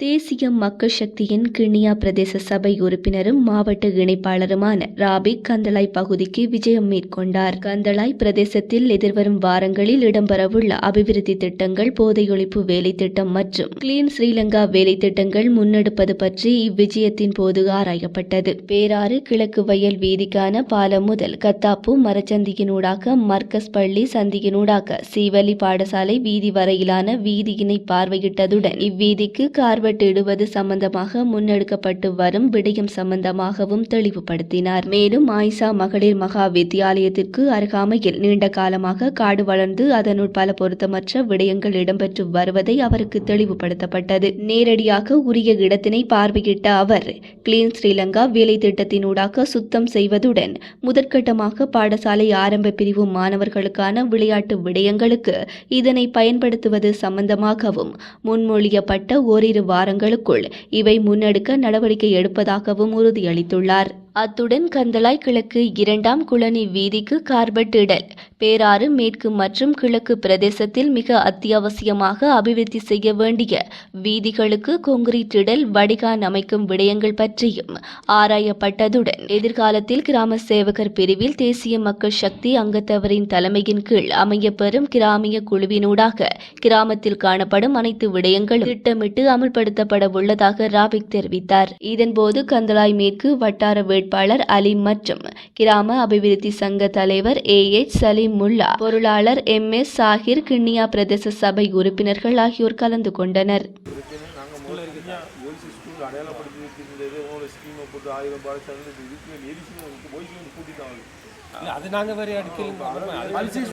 தேசிய மக்கள் சக்தியின் கிண்ணியா பிரதேச சபை உறுப்பினரும் மாவட்ட இணைப்பாளருமான ராபிக் கந்தளாய் பகுதிக்கு விஜயம் மேற்கொண்டார். கந்தளாய் பிரதேசத்தில் எதிர்வரும் வாரங்களில் இடம்பெறவுள்ள அபிவிருத்தி திட்டங்கள் போதையொழிப்பு வேலை திட்டம் மற்றும் கிளீன் ஸ்ரீலங்கா வேலை திட்டங்கள் முன்னெடுப்பது பற்றி இவ்விஜயத்தின் போது ஆராயப்பட்டது. பேராறு கிழக்கு வயல் வீதிக்கான பாலம் முதல் கத்தாப்பு மரச்சந்தியினூடாக மர்கஸ் பள்ளி சந்தியினூடாக சீவலி பாடசாலை வீதி வரையிலான வீதியினை பார்வையிட்டதுடன் இவ்வீதிக்கு கார்வ இடுவது சம்பந்தமாக முன்னெடுக்கப்பட்டு வரும் விடயம் சம்பந்தமாகவும் தெளிவுபடுத்தினார். மேலும் ஆயிஷா மகளிர் மகா வித்தியாலயத்திற்கு அருகாமையில் நீண்ட காலமாக காடு வளர்ந்து அதனுள் பல பொருத்தமற்ற விடயங்கள் இடம்பெற்று வருவதை அவருக்கு தெளிவுபடுத்தப்பட்டது. நேரடியாக உரிய இடத்தினை பார்வையிட்ட அவர் கிளீன் ஸ்ரீலங்கா வேலை திட்டத்தினூடாக சுத்தம் செய்வதுடன் முதற்கட்டமாக பாடசாலை ஆரம்ப பிரிவு மாணவர்களுக்கான விளையாட்டு விடயங்களுக்கு இதனை பயன்படுத்துவது சம்பந்தமாகவும் முன்மொழியப்பட்ட ஓரிரு வாரங்களுக்குள் இவை முன்னெடுக்க நடவடிக்கை எடுப்பதாகவும் உறுதியளித்துள்ளார். அத்துடன் கந்தளாய் கிழக்கு இரண்டாம் குளனி வீதிக்கு கார்பெட் இடல் பேராறு மேற்கு மற்றும் கிழக்கு பிரதேசத்தில் மிக அத்தியாவசியமாக அபிவிருத்தி செய்ய வேண்டிய வீதிகளுக்கு கொங்கிரீட் இடல் வடிகான் அமைக்கும் விடயங்கள் பற்றியும் ஆராயப்பட்டதுடன் எதிர்காலத்தில் கிராம சேவகர் பிரிவில் தேசிய மக்கள் சக்தி அங்கத்தவரின் தலைமையின் கீழ் அமையப்பெறும் கிராமிய குழுவினூடாக கிராமத்தில் காணப்படும் அனைத்து விடயங்களும் திட்டமிட்டு அமல்படுத்தப்பட உள்ளதாக ராபிக் தெரிவித்தார். இதன்போது கந்தளாய் மேற்கு வட்டார வேட்பாளர் அலி மற்றும் கிராம அபிவிருத்தி சங்க தலைவர் ஏ எச் சலீம் முல்லா பொருளாளர் எம். எஸ் சாஹிர் கிண்ணியா பிரதேச சபை உறுப்பினர்கள் ஆகியோர் கலந்து கொண்டனர். அது நாங்கள் வேறு அடுக்கல்.